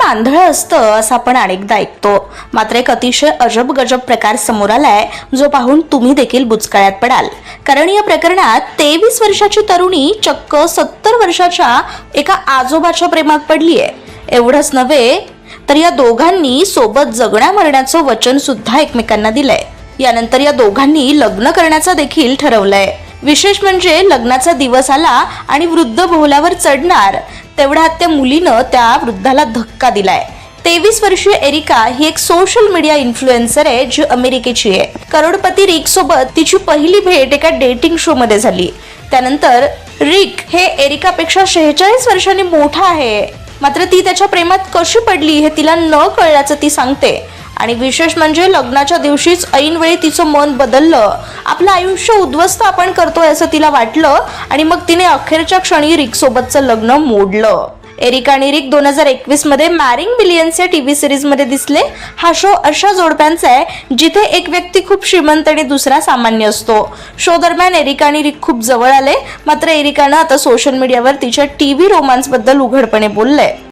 बांधळं आंधळं असतं असं आपण अनेकदा ऐकतो. मात्र एक अतिशय अजब गजब प्रकार समोर आलाय जो पाहून तुम्ही देखील बुचकळ्यात पडाल. कारण या प्रकरणात तेवीस वर्षाची तरुणी चक्क सत्तर वर्षाच्या एका आजोबाच्या प्रेमात पडलीय. एवढंच नव्हे तर या दोघांनी सोबत जगण्या मरण्याचं वचन सुद्धा एकमेकांना दिलंय. यानंतर या दोघांनी लग्न करण्याचं देखील ठरवलंय. विशेष म्हणजे लग्नाचा दिवस आला आणि वृद्ध बोहल्यावर चढणार. तेवढ्यात त्या मुलीनं त्या वृद्धाला धक्का दिलाय. तेवीस वर्षीय एरिका ही एक सोशल मीडिया इन्फ्लुएन्सर आहे जी अमेरिकेची आहे. करोडपती रिक सोबत तिची पहिली भेट एका डेटिंग शो मध्ये झाली. त्यानंतर रिक हे एरिकापेक्षा शेहेचाळीस वर्षांनी मोठा आहे. मात्र ती त्याच्या प्रेमात कशी पडली हे तिला न कळल्याचं ती सांगते. आणि विशेष म्हणजे लग्नाच्या दिवशीच ऐनवेळी तिचं मन बदललं. आपलं आयुष्य उद्ध्वस्त आपण करतोय असं तिला वाटलं आणि मग तिने अखेरच्या क्षणी रिक सोबतचं लग्न मोडलं. एरिक आणि रिक दोन हजार एकवीसमध्ये मॅरिंग बिलियन्स या टीव्ही सिरीजमध्ये दिसले. हा शो अशा जोडप्यांचा आहे जिथे एक व्यक्ती खूप श्रीमंत आणि दुसरा सामान्य असतो. शो दरम्यान एरिका आणि रिक खूप जवळ आले. मात्र एरिकानं आता सोशल मीडियावर तिच्या टीव्ही रोमांसबद्दल उघडपणे बोललंय.